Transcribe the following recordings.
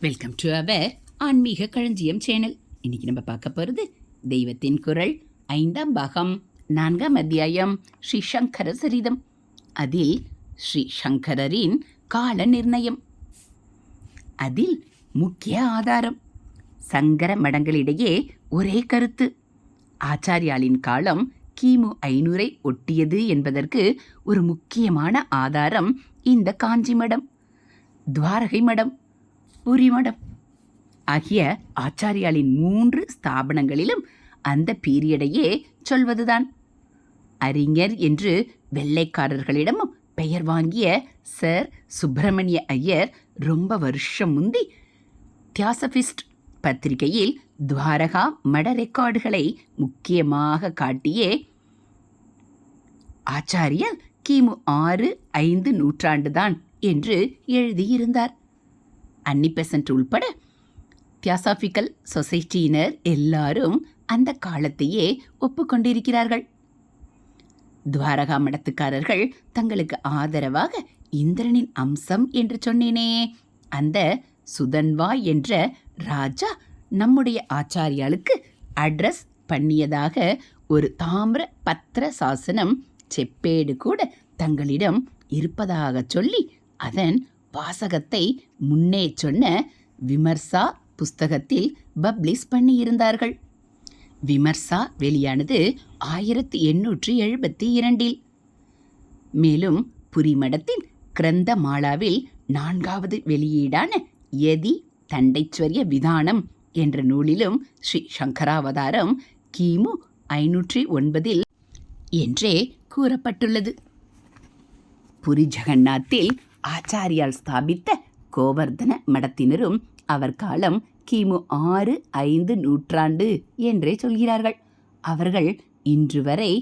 Welcome to our ஆன்மீக களஞ்சியம் channel இன்னைக்கு நம்ம பார்க்க போகிறது தெய்வத்தின் குரல் ஐந்தாம் பாகம் நான்காம் அத்தியாயம் ஸ்ரீ சங்கர சரிதம். அதில் ஸ்ரீ சங்கரரின் கால நிர்ணயம். அதில் முக்கிய ஆதாரம். சங்கர மடங்களிடையே ஒரே கருத்து. ஆச்சாரியாலின் காலம் கிமு ஐநூறை ஒட்டியது என்பதற்கு ஒரு முக்கியமான ஆதாரம் இந்த காஞ்சி மடம். துவாரகை மடம். பூரி மடம் ஆகிய ஆச்சாரியாலின் மூன்று ஸ்தாபனங்களிலும் அந்த பீரியடையே சொல்வதுதான். அறிஞர் என்று வெள்ளைக்காரர்களிடமும் பெயர் வாங்கிய சர் சுப்பிரமணிய ஐயர் ரொம்ப வருஷம் முந்தி தியாசபிஸ்ட் பத்திரிகையில் துவாரகா மட ரெக்கார்டுகளை முக்கியமாக காட்டியே ஆச்சாரியர் கிமு ஆறு ஐந்து நூற்றாண்டுதான் என்று எழுதியிருந்தார். அன்னி பெசன்ட் உள்பட தியாசாபிக்கல் சொசைட்டியினர் எல்லாரும் அந்த காலத்தையே ஒப்புக்கொண்டிருக்கிறார்கள். துவாரகா மடத்துக்காரர்கள் தங்களுக்கு ஆதரவாக இந்திரனின் அம்சம் என்று சொன்னேனே. அந்த சுதன்வா என்ற ராஜா நம்முடைய ஆச்சாரியாளுக்கு அட்ரஸ் பண்ணியதாக ஒரு தாமிர பத்திர சாசனம் செப்பேடு கூட தங்களிடம் இருப்பதாக சொல்லி அதன் வாசகத்தை முன்னே சொன்ன விமர்சா புஸ்தகத்தில் பப்ளிஷ் பண்ணியிருந்தார்கள். விமர்சா வெளியானது ஆயிரத்தி எண்ணூற்றி எழுபத்தி இரண்டில். மேலும் புரிமடத்தின் கிரந்த மாலாவில் நான்காவது வெளியீடான யதி தண்டைச்சுவரிய விதானம் என்ற நூலிலும் ஸ்ரீ சங்கராவதாரம் கிமு ஐநூற்றி ஒன்பதில் என்றே கூறப்பட்டுள்ளது. புரி ஜெகநாத்தில் ஆச்சாரியால் ஸ்தாபித்த கோவர்தன மடத்தினரும் அவர் காலம் கிமு ஆறு ஐந்து நூற்றாண்டு என்றே சொல்கிறார்கள். அவர்கள் இன்று வரை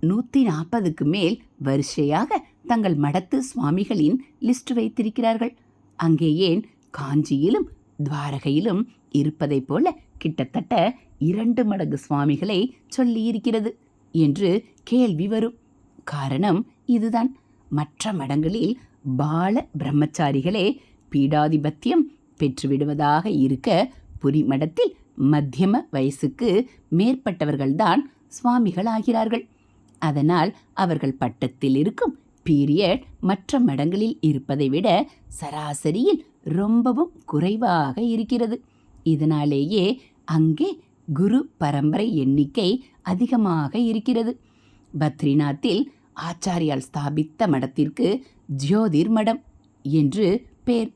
நூற்றி நாற்பதுக்கு மேல் வரிசையாக தங்கள் மடத்து சுவாமிகளின் லிஸ்ட் வைத்திருக்கிறார்கள். அங்கே ஏன் காஞ்சியிலும் துவாரகையிலும் இருப்பதைப் போல கிட்டத்தட்ட இரண்டு மடங்கு சுவாமிகளை சொல்லியிருக்கிறது என்று கேள்வி வரும். காரணம் இதுதான். மற்ற மடங்களில் பால பிரம்மச்சாரிகளே பீடாதிபத்தியம் பெற்றுவிடுவதாக இருக்க புரிமடத்தில் மத்தியம வயசுக்கு மேற்பட்டவர்கள்தான் சுவாமிகள் ஆகிறார்கள் அதனால் அவர்கள் பட்டத்தில் இருக்கும் பீரியட் மற்ற மடங்களில் இருப்பதை விட சராசரியில் ரொம்பவும் குறைவாக இருக்கிறது. இதனாலேயே அங்கே குரு பரம்பரை எண்ணிக்கை அதிகமாக இருக்கிறது. பத்ரிநாத்தில் ஆச்சாரியால் ஸ்தாபித்த மடத்திற்கு ஜோதிர் மடம் என்று பேர்.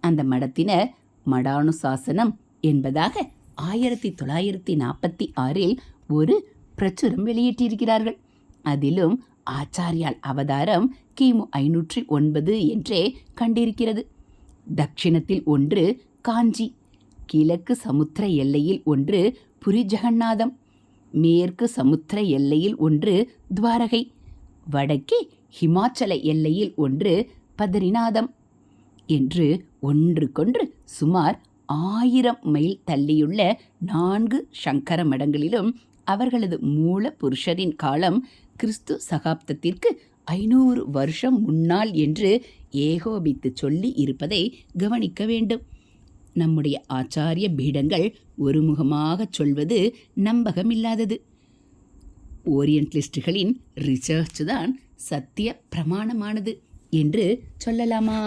அந்த மடத்தினர் மடானுசாசனம் என்பதாக ஆயிரத்தி தொள்ளாயிரத்தி நாற்பத்தி ஆறில் ஒரு பிரச்சுரம் வெளியிட்டிருக்கிறார்கள். அதிலும் ஆச்சாரியால் அவதாரம் கிமு ஐநூற்றி ஒன்பது என்றே கண்டிருக்கிறது. தட்சிணத்தில் ஒன்று காஞ்சி கிழக்கு சமுத்திர எல்லையில் ஒன்று புரி ஜெகநாதம் மேற்கு சமுத்திர எல்லையில் ஒன்று துவாரகை வடக்கே ஹிமாச்சல எல்லையில் ஒன்று பதரிநாதம் என்று ஒன்றுக்கொன்று சுமார் ஆயிரம் மைல் தள்ளியுள்ள நான்கு சங்கர மடங்களிலும் அவர்களது மூல புருஷரின் காலம் கிறிஸ்து சகாப்தத்திற்கு ஐநூறு வருஷம் முன்னால் என்று ஏகோபித்து சொல்லி இருப்பதை கவனிக்க வேண்டும். நம்முடைய ஆச்சாரிய பீடங்கள் ஒருமுகமாகச் சொல்வது நம்பகமில்லாதது. ஓரியன்டலிஸ்டுகளின் ரிசர்ச் தான் சத்திய பிரமாணமானது என்று சொல்லலாமா?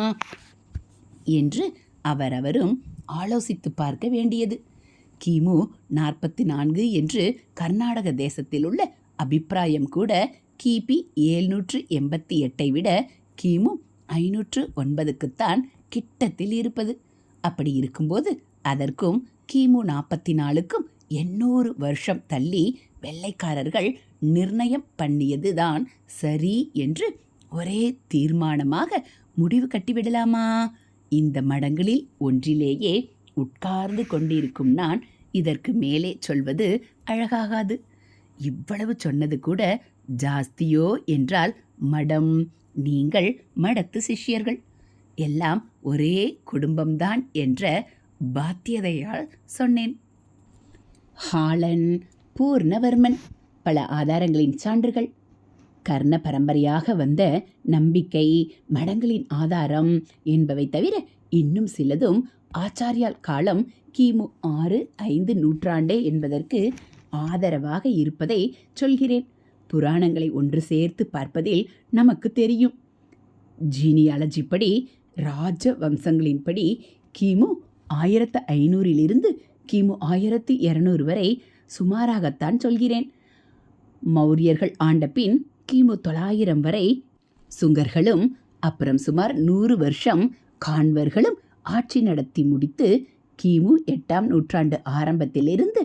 என்று அவரவரும் ஆலோசித்து பார்க்க வேண்டியது. கிமு நாற்பத்தி நான்கு என்று கர்நாடக தேசத்தில் உள்ள அபிப்பிராயம் கூட கிபி ஏழ்நூற்று எண்பத்தி எட்டை விட கிமு ஐநூற்று ஒன்பதுக்குத்தான் கிட்டத்தில் இருப்பது. அப்படி இருக்கும்போது அதற்கும் கிமு நாற்பத்தி நாலுக்கும் எண்ணூறு வருஷம் தள்ளி வெள்ளைக்காரர்கள் நிர்ணயம் பண்ணியது தான் சரி என்று ஒரே தீர்மானமாக முடிவு கட்டிவிடலாமா? இந்த மடங்களில் ஒன்றிலேயே உட்கார்ந்து கொண்டிருக்கும் நான் இதற்கு மேலே சொல்வது அழகாகாது. இவ்வளவு சொன்னது கூட ஜாஸ்தியோ என்றால் மடம் நீங்கள் மடத்து சிஷ்யர்கள். எல்லாம் ஒரே குடும்பம்தான் என்ற பாத்தியதையால் சொன்னேன். ஹாலன் பூர்ணவர்மன். பல ஆதாரங்களின் சான்றுகள். கர்ண பரம்பரையாக வந்த நம்பிக்கை மடங்களின் ஆதாரம் என்பவை தவிர இன்னும் சிலதும் ஆச்சாரியால் காலம் கிமு ஆறு ஐந்து நூற்றாண்டே என்பதற்கு ஆதரவாக இருப்பதை சொல்கிறேன். புராணங்களை ஒன்று சேர்த்து பார்ப்பதில் நமக்கு தெரியும். ஜீனியாலஜி படி ராஜ வம்சங்களின்படி கிமு ஆயிரத்து ஐநூறிலிருந்து கிமு ஆயிரத்தி இரநூறு வரை சுமாராகத்தான் சொல்கிறேன். மௌரியர்கள் ஆண்ட பின் கிமு தொள்ளாயிரம் வரை சுங்கர்களும் அப்புறம் சுமார் நூறு வருஷம் கான்வர்களும் ஆட்சி நடத்தி முடித்து கிமு எட்டாம் நூற்றாண்டு ஆரம்பத்திலிருந்து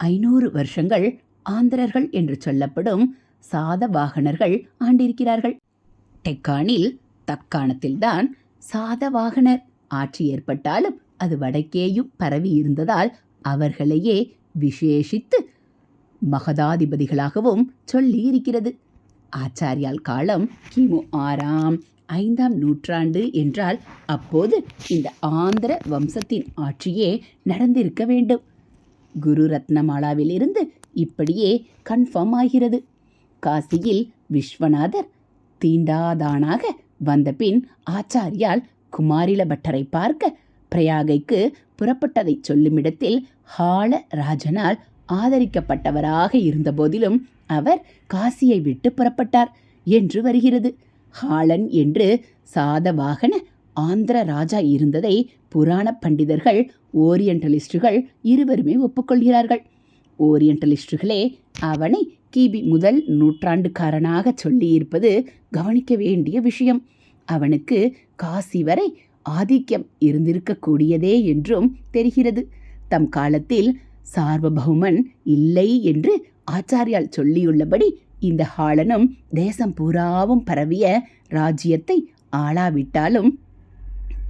ஐநூறு வருஷங்கள் ஆந்திரர்கள் என்று சொல்லப்படும் சாதவாகனர்கள் ஆண்டிருக்கிறார்கள். டெக்கானில் தக்காணத்தில்தான் சாதவாகனர் ஆட்சி ஏற்பட்டாலும் அது வடக்கேயும் பரவி இருந்ததால் அவர்களையே விசேஷித்து மகதாதிபதிகளாகவும் சொல்லி இருக்கிறது ஆச்சாரியால் காலம் கிமு ஆறாம் ஐந்தாம் நூற்றாண்டு என்றால் அப்போது இந்த ஆந்திர வம்சத்தின் ஆட்சியே நடந்திருக்க வேண்டும். குரு ரத்னமாலாவிலிருந்து இப்படியே கன்ஃபார்ம் ஆகிறது. காசியில் விஸ்வநாதர் தீண்டாதானாக வந்தபின் ஆச்சாரியால் குமாரில பட்டரை பார்க்க பிரயாகைக்கு புறப்பட்டதைச் சொல்லுமிடத்தில் ஹால ராஜனால் ஆதரிக்கப்பட்டவராக இருந்தபோதிலும் அவர் காசியை விட்டு புறப்பட்டார் என்று வருகிறது. ஹாலன் என்று சாதவாகன ஆந்திர ராஜா இருந்ததை புராண பண்டிதர்கள் ஓரியண்டலிஸ்டுகள் இருவருமே ஒப்புக்கொள்கிறார்கள். ஓரியண்டலிஸ்டுகளே அவனை கிபி முதல் நூற்றாண்டுக்காரனாக சொல்லியிருப்பது கவனிக்க வேண்டிய விஷயம். அவனுக்கு காசி வரை ஆதிக்கம் இருந்திருக்கக்கூடியதே என்றும் தெரிகிறது. தம் காலத்தில் சார்வபௌமன் இல்லை என்று ஆச்சாரியால் சொல்லியுள்ளபடி இந்த ஹாலனும் தேசம் பூராவும் பரவிய ராஜ்யத்தை ஆளாவிட்டாலும்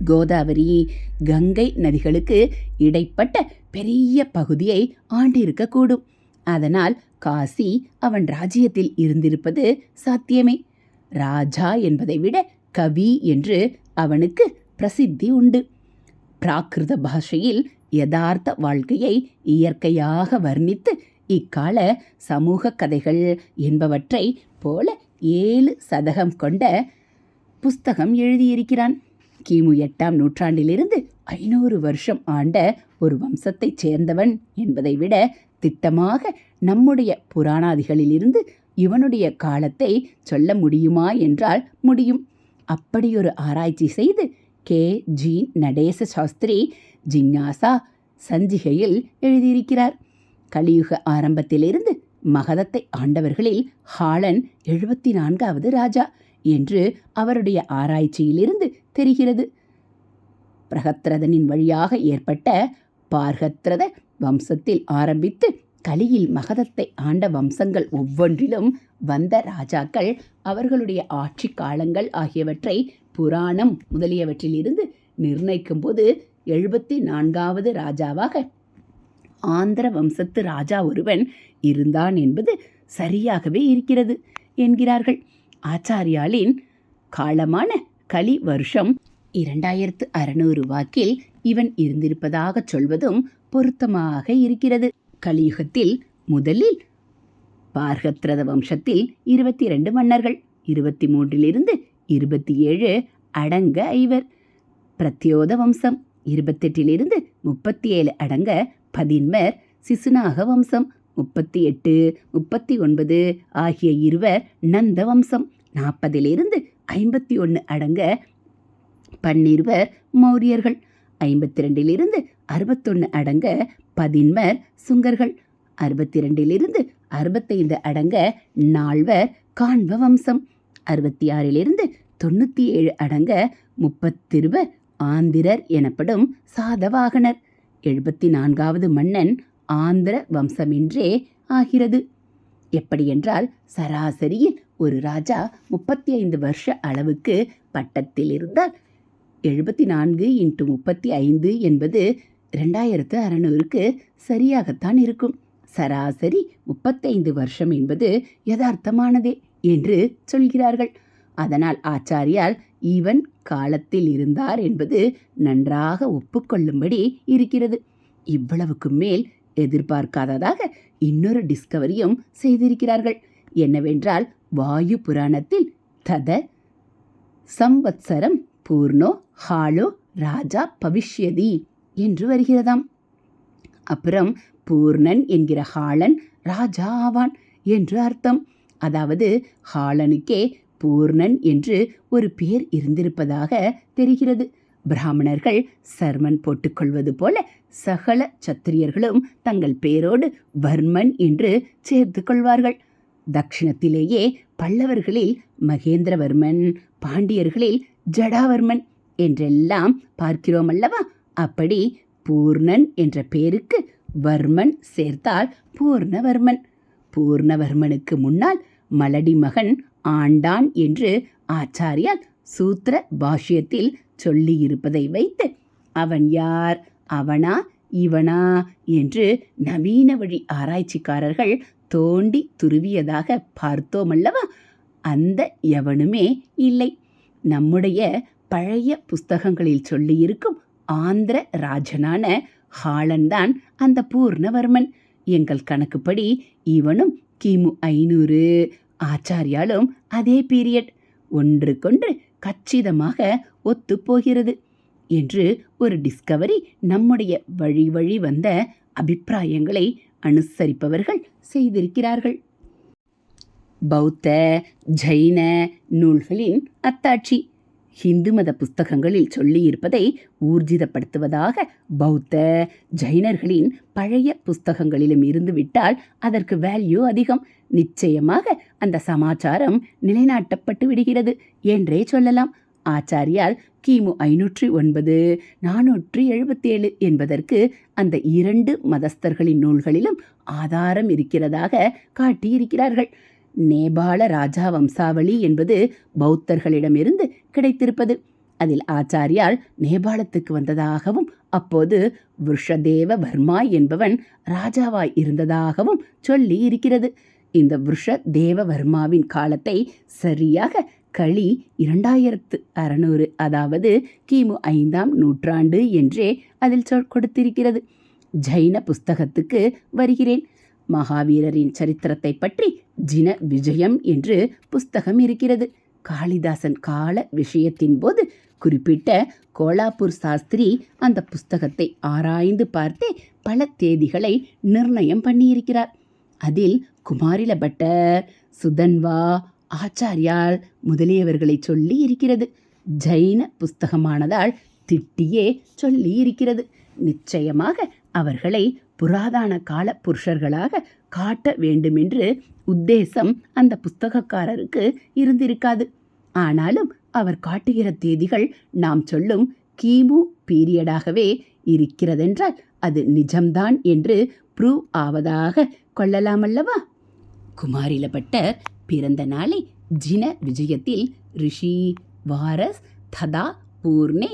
கோதாவரி கங்கை நதிகளுக்கு இடைப்பட்ட பெரிய பகுதியை ஆண்டிருக்கக்கூடும். அதனால் காசி அவன் ராஜ்யத்தில் இருந்திருப்பது சாத்தியமே. ராஜா என்பதை விட கவி என்று அவனுக்கு பிரசித்தி உண்டு. பிராகிருத பாஷையில் யதார்த்த வாழ்க்கையை இயற்கையாக வர்ணித்து இக்கால சமூக கதைகள் என்பவற்றை போல ஏழு சதகம் கொண்ட புஸ்தகம் எழுதியிருக்கிறான். கிமு எட்டாம் நூற்றாண்டிலிருந்து ஐநூறு வருஷம் ஆண்ட ஒரு வம்சத்தைச் சேர்ந்தவன் என்பதை விட திட்டமாக நம்முடைய புராணாதிகளிலிருந்து இவனுடைய காலத்தை சொல்ல முடியுமா என்றால் முடியும். அப்படியொரு ஆராய்ச்சி செய்து கே. ஜி. நடேச சாஸ்திரி ஜிஞ்ஞாசா சஞ்சிகையில் எழுதியிருக்கிறார். கலியுக ஆரம்பத்திலிருந்து மகதத்தை ஆண்டவர்களில் ஹாலன் எழுபத்தி நான்காவது ராஜா என்று அவருடைய ஆராய்ச்சியிலிருந்து தெரிகிறது. பிரகத்ரதனின் வழியாக ஏற்பட்ட பார்கத்ரத வம்சத்தில் ஆரம்பித்து கலியில் மகதத்தை ஆண்ட வம்சங்கள் ஒவ்வொன்றிலும் வந்த ராஜாக்கள் அவர்களுடைய ஆட்சி காலங்கள் ஆகியவற்றை புராணம் முதலியவற்றிலிருந்து நிர்ணயிக்கும்போது எழுபத்தி நான்காவது ராஜாவாக ஆந்திர வம்சத்து ராஜா ஒருவன் இருந்தான் என்பது சரியாகவே இருக்கிறது என்கிறார்கள். ஆச்சாரியாலின் காலமான கலி வருஷம் இரண்டாயிரத்து அறுநூறு வாக்கில் இவன் இருந்திருப்பதாக சொல்வதும் பொருத்தமாக இருக்கிறது. கலியுகத்தில் முதலில் பார்கத்ரத வம்சத்தில் இருபத்தி இரண்டு மன்னர்கள் இருபத்தி மூன்றிலிருந்து இருபத்தி ஏழு அடங்க ஐவர் பிரத்யோத வம்சம் இருபத்தெட்டிலிருந்து முப்பத்தி ஏழு அடங்க பதின்மர் சிசுநாக வம்சம் முப்பத்தி எட்டு முப்பத்தி ஒன்பது ஆகிய இருவர் நந்த வம்சம் நாற்பதிலிருந்து ஐம்பத்தி ஒன்று அடங்க பன்னிருவர் மௌரியர்கள் ஐம்பத்தி ரெண்டிலிருந்து அறுபத்தொன்று அடங்க பதின்மர் சுங்கர்கள் அறுபத்தி ரெண்டிலிருந்து அறுபத்தைந்து அடங்க நால்வர் காண்ப வம்சம் அறுபத்தி ஆறிலிருந்து தொண்ணூற்றி ஏழு அடங்க முப்பத்திருவ ஆந்திரர் எனப்படும் சாதவாகனர். எழுபத்தி நான்காவது மன்னன் ஆந்திர வம்சமின்றே ஆகிறது. எப்படியென்றால் சராசரியில் ஒரு ராஜா முப்பத்தி ஐந்து வருஷ அளவுக்கு பட்டத்தில் இருந்தால் எழுபத்தி நான்கு இன்ட்டு முப்பத்தி ஐந்து என்பது ரெண்டாயிரத்து அறநூறுக்கு சரியாகத்தான் இருக்கும். சராசரி முப்பத்தைந்து வருஷம் என்பது யதார்த்தமானதே என்று சொல்கிறார்கள். அதனால் ஆச்சாரியால் ஈவன் காலத்தில் இருந்தார் என்பது நன்றாக ஒப்புக்கொள்ளும்படி இருக்கிறது. இவ்வளவுக்கு மேல் எதிர்பார்க்காததாக இன்னொரு டிஸ்கவரியும் செய்திருக்கிறார்கள். என்னவென்றால் வாயு புராணத்தில் தத சம்வத்சரம் பூர்ணோ ஹாலோ ராஜா பவிஷ்யதி என்று வருகிறதாம். அப்புறம் பூர்ணன் என்கிற ஹாலன் ராஜா ஆவான் என்று அர்த்தம். அதாவது ஹாலனுக்கே பூர்ணன் என்று ஒரு பேர் இருந்திருப்பதாக தெரிகிறது. பிராமணர்கள் சர்மன் போட்டுக்கொள்வது போல சகல சத்திரியர்களும் தங்கள் பேரோடு வர்மன் என்று சேர்த்து கொள்வார்கள். தக்ஷிணத்திலேயே பல்லவர்களில் மகேந்திரவர்மன் பாண்டியர்களில் ஜடாவர்மன் என்றெல்லாம் பார்க்கிறோம் அல்லவா அப்படி பூர்ணன் என்ற பேருக்கு வர்மன் சேர்த்தால் பூர்ணவர்மன். பூர்ணவர்மனுக்கு முன்னால் மலடி மகன் ஆண்டான் என்று ஆச்சாரியால் சூத்திர பாஷ்யத்தில் சொல்லியிருப்பதை வைத்து அவன் யார்? அவனா? இவனா? என்று நவீன வழி ஆராய்ச்சிக்காரர்கள் தோண்டி துருவியதாக பார்த்தோமல்லவா அந்த எவனுமே இல்லை. நம்முடைய பழைய புஸ்தகங்களில் சொல்லியிருக்கும் ஆந்திர ராஜனான ஹாலன்தான் அந்த பூர்ணவர்மன். எங்கள் கணக்குப்படி இவனும் கிமு ஐநூறு ஆச்சாரியாலும் அதே பீரியட் ஒன்றுக்கொன்று கச்சிதமாக ஒத்துப்போகிறது என்று ஒரு டிஸ்கவரி நம்முடைய வழி வழி வந்த அபிப்பிராயங்களை அனுசரிப்பவர்கள் செய்திருக்கிறார்கள். பௌத்த ஜைன நூல்களின் அத்தாட்சி. ஹிந்து மத புஸ்தகங்களில் சொல்லியிருப்பதை ஊர்ஜிதப்படுத்துவதாக பௌத்த ஜைனர்களின் பழைய புஸ்தகங்களிலும் இருந்து விட்டால் அதற்கு வேல்யூ அதிகம். நிச்சயமாக அந்த சமாச்சாரம் நிலைநாட்டப்பட்டு விடுகிறது என்றே சொல்லலாம். ஆச்சாரியால் கிமு ஐநூற்றி ஒன்பது நானூற்றி எழுபத்தேழு என்பதற்கு அந்த இரண்டு மதஸ்தர்களின் நூல்களிலும் ஆதாரம் இருக்கிறதாக காட்டியிருக்கிறார்கள். நேபாள ராஜா வம்சாவளி என்பது பௌத்தர்களிடமிருந்து கிடைத்திருப்பது. அதில் ஆச்சாரியால் நேபாளத்துக்கு வந்ததாகவும் அப்போது விருஷதேவ வர்மா என்பவன் ராஜாவாய் இருந்ததாகவும் சொல்லி இருக்கிறது. இந்த விருஷ தேவவர்மாவின் காலத்தை சரியாக களி இரண்டாயிரத்து அறநூறு அதாவது கிமு ஐந்தாம் நூற்றாண்டு என்றே அதில் சொல் கொடுத்திருக்கிறது. ஜைன புஸ்தகத்துக்கு வருகிறேன். மகாவீரரின் சரித்திரத்தை பற்றி ஜின விஜயம் என்று புஸ்தகம் இருக்கிறது. காளிதாசன் கால விஷயத்தின் போது குறிப்பிட்ட கோலாப்பூர் சாஸ்திரி அந்த புஸ்தகத்தை ஆராய்ந்து பார்த்தே பல தேதிகளை நிர்ணயம் பண்ணியிருக்கிறார். அதில் குமாரில பட்டர் சுதன்வா ஆச்சாரியால் முதலியவர்களை சொல்லி இருக்கிறது. ஜைன புஸ்தகமானதால் திட்டியே சொல்லி இருக்கிறது. நிச்சயமாக அவர்களை புராதன கால புருஷர்களாக காட்ட வேண்டுமென்று உத்தேசம் அந்த புஸ்தகக்காரருக்கு இருந்திருக்காது. ஆனாலும் அவர் காட்டுகிற தேதிகள் நாம் சொல்லும் கிமு பீரியடாகவே இருக்கிறதென்றால் அது நிஜம்தான் என்று ப்ரூவ் ஆவதாக கொள்ளலாமல்லவா? குமாரிலபட்டர் பிறந்த நாளை ஜின விஜயத்தில் ரிஷி வாரஸ் ததா பூர்ணே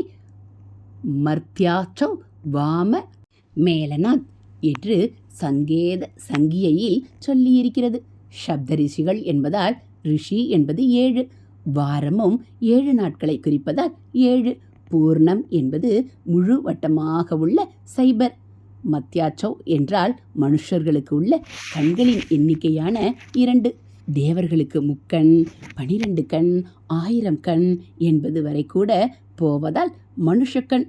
மர்த்தியாச்சௌ வாம மேலநாத் என்று சங்கேத சங்கியையில் சொல்லியிருக்கிறது. சப்த ரிஷிகள் என்பதால் ரிஷி என்பது ஏழு. வாரமும் ஏழு நாட்களை குறிப்பதால் ஏழு. பூர்ணம் என்பது முழு வட்டமாக உள்ள சைபர். மத்தியாச்சோ என்றால் மனுஷர்களுக்கு உள்ள கண்களின் எண்ணிக்கையான இரண்டு. தேவர்களுக்கு முக்கண் பனிரெண்டு கண் ஆயிரம் கண் என்பது வரை கூட போவதால் மனுஷக்கண்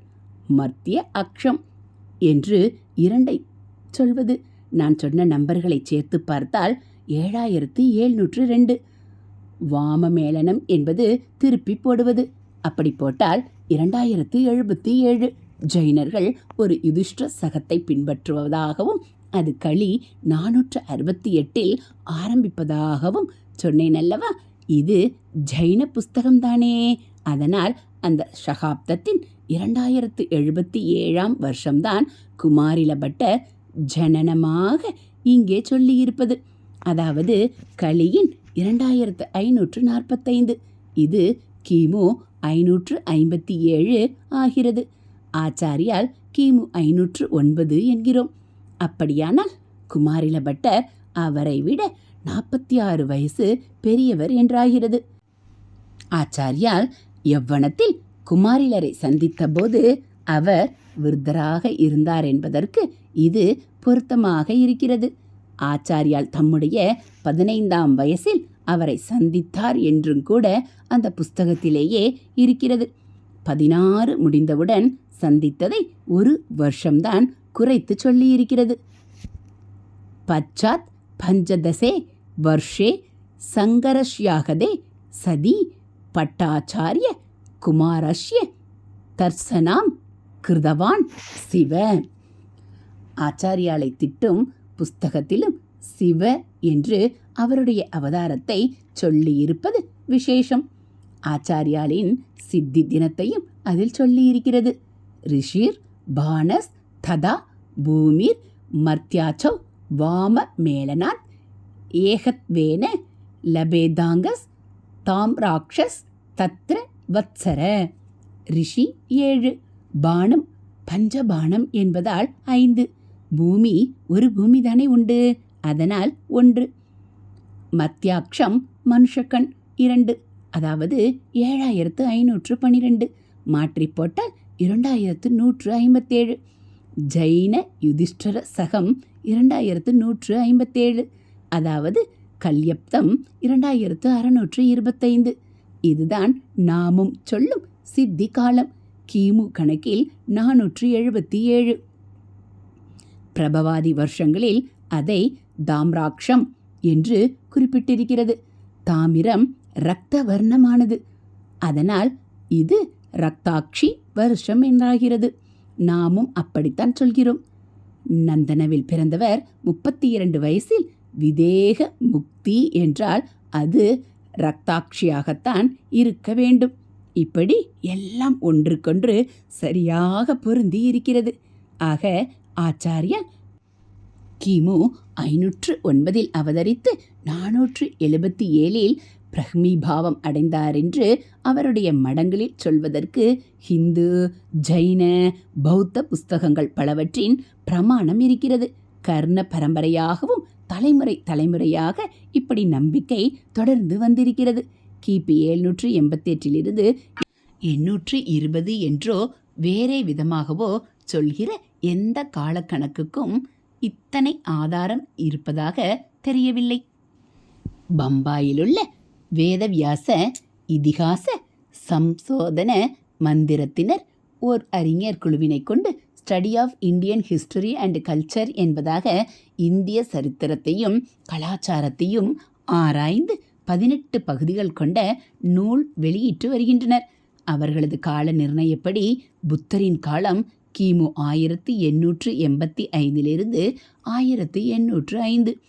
மத்திய அக்ஷம் என்று இரண்டை சொல்வது. நான் சொன்ன நம்பர்களை சேர்த்து பார்த்தால் ஏழாயிரத்து ஏழ்நூற்று ரெண்டு. வாமமேளனம் என்பது திருப்பி போடுவது. அப்படி போட்டால் இரண்டாயிரத்து எழுபத்தி ஏழு. ஜெயினர்கள் ஒரு யுதிஷ்ட சகத்தை பின்பற்றுவதாகவும் அது களி நானூற்று அறுபத்தி எட்டில் ஆரம்பிப்பதாகவும் சொன்னேன் அல்லவா? இது ஜெயின புஸ்தகம்தானே. அதனால் அந்த சகாப்தத்தின் இரண்டாயிரத்து எழுபத்தி ஏழாம் வருஷம்தான் குமாரில பட்டர் ஜனனமாக இங்கே சொல்லியிருப்பது. அதாவது களியின் இரண்டாயிரத்து ஐநூற்று நாற்பத்தைந்து. இது கிமு ஐநூற்று ஐம்பத்தி ஏழு ஆகிறது. ஆச்சாரியால் கிமு ஐநூற்று ஒன்பது என்கிறோம். அப்படியானால் குமாரில பட்டர் அவரை விட நாற்பத்தி ஆறு வயசு பெரியவர் என்றாகிறது. ஆச்சாரியால் எவ்வனத்தில் குமாரிலரை சந்தித்தபோது அவர் விருத்தராக இருந்தார் என்பதற்கு இது பொருத்தமாக இருக்கிறது. ஆச்சாரியால் தம்முடைய பதினைந்தாம் வயசில் அவரை சந்தித்தார் என்றும் கூட அந்த புஸ்தகத்திலேயே இருக்கிறது. பதினாறு முடிந்தவுடன் சந்தித்ததை ஒரு வருஷம்தான் குறைத்து சொல்லியிருக்கிறது. பச்சாத் பஞ்சதசே வர்ஷே சங்கரஷ்யாகதே சதி பட்டாச்சாரிய குமாரஷ்ய தர்சனாம் கிருதவான் சிவ. ஆச்சாரியாலை திட்டும் புஸ்தகத்திலும் சிவ என்று அவருடைய அவதாரத்தை சொல்லியிருப்பது விசேஷம். ஆச்சாரியாலின் சித்தி தினத்தையும் அதில் சொல்லியிருக்கிறது. ரிஷிர் பானஸ் ததா பூமிர் மர்த்தியாச்சோ வாம மேலனாத் ஏகத்வேன லபேதாங்கஸ் தாம் ராக்ஷஸ் தத்ர வத்சர. ரிஷி ஏழு. பானம் பஞ்சபானம் என்பதால் ஐந்து. பூமி ஒரு பூமி தானே உண்டு. அதனால் ஒன்று. மத்தியாக்ஷம் மனுஷக்கண் இரண்டு. அதாவது ஏழாயிரத்து ஐநூற்று பனிரெண்டு. மாற்றி போட்டால் இரண்டாயிரத்து நூற்று ஐம்பத்தேழு. ஜைன யுதிஷ்டர சகம் இரண்டாயிரத்து நூற்று ஐம்பத்தேழு. அதாவது கல்யப்தம் இரண்டாயிரத்து அறுநூற்று இருபத்தைந்து. இதுதான் நாமும் சொல்லும் சித்தி காலம். கிமு கணக்கில் நாநூற்றி எழுபத்தி ஏழு பிரபவாதி வருஷங்களில் அதை தாம்ராக்ஷம் என்று குறிப்பிட்டிருக்கிறது. தாமிரம் இரத்த வர்ணமானது அதனால் இது ரக்தாட்சி வருஷம் என்றாகிறது. நாமும் அப்படித்தான் சொல்கிறோம். நந்தனவில் பிறந்தவர் முப்பத்தி இரண்டு வயசில் விதேக முக்தி என்றால் அது ரக்தாட்சியாகத்தான் இருக்க வேண்டும். இப்படி எல்லாம் ஒன்றுக்கொன்று சரியாக பொருந்தி இருக்கிறது. ஆக ஆச்சாரியர் கிமு ஐநூற்று ஒன்பதில் அவதரித்து நானூற்று எழுபத்தி ஏழில் பிரஹ்மிபாவம் அடைந்தார் என்று அவருடைய மடங்களில் சொல்வதற்கு ஹிந்து ஜைன பௌத்த புஸ்தகங்கள் பலவற்றின் பிரமாணம் இருக்கிறது. கர்ண பரம்பரையாகவும் தலைமுறை தலைமுறையாக இப்படி நம்பிக்கை தொடர்ந்து வந்திருக்கிறது. கிபி எழுநூற்று எண்பத்தெட்டிலிருந்து எண்ணூற்று இருபது என்றோ வேறே விதமாகவோ சொல்கிற எந்த காலக்கணக்குக்கும் இத்தனை ஆதாரம் இருப்பதாக தெரியவில்லை. பம்பாயிலுள்ள வேதவியாச இதிகாச சம்சோதன மந்திரத்தினர் ஓர் அறிஞர் குழுவினை கொண்டு study of Indian history and culture என்பதாக இந்திய சரித்திரத்தையும் கலாச்சாரத்தையும் ஆராய்ந்து பதினெட்டு பகுதிகள் கொண்ட நூல் வெளியிட்டு வருகின்றனர். அவர்களது கால நிர்ணயப்படி புத்தரின் காலம் கிமு ஆயிரத்தி எண்ணூற்று எண்பத்தி ஐந்திலிருந்து ஆயிரத்தி எண்ணூற்று ஐந்து.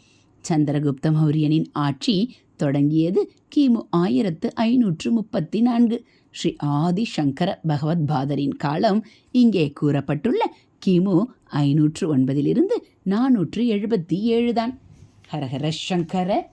சந்திரகுப்த மௌரியனின் ஆட்சி தொடங்கியது கிமு ஆயிரத்து ஐநூற்று முப்பத்தி நான்கு. ஸ்ரீ ஆதி சங்கர பகவத் பாதரின் காலம் இங்கே கூறப்பட்டுள்ள கிமு ஐநூற்று ஒன்பதிலிருந்து நானூற்று எழுபத்தி ஏழுதான் ஹரஹர சங்கர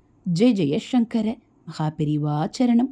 ஜெய ஜெயசங்கர சங்கர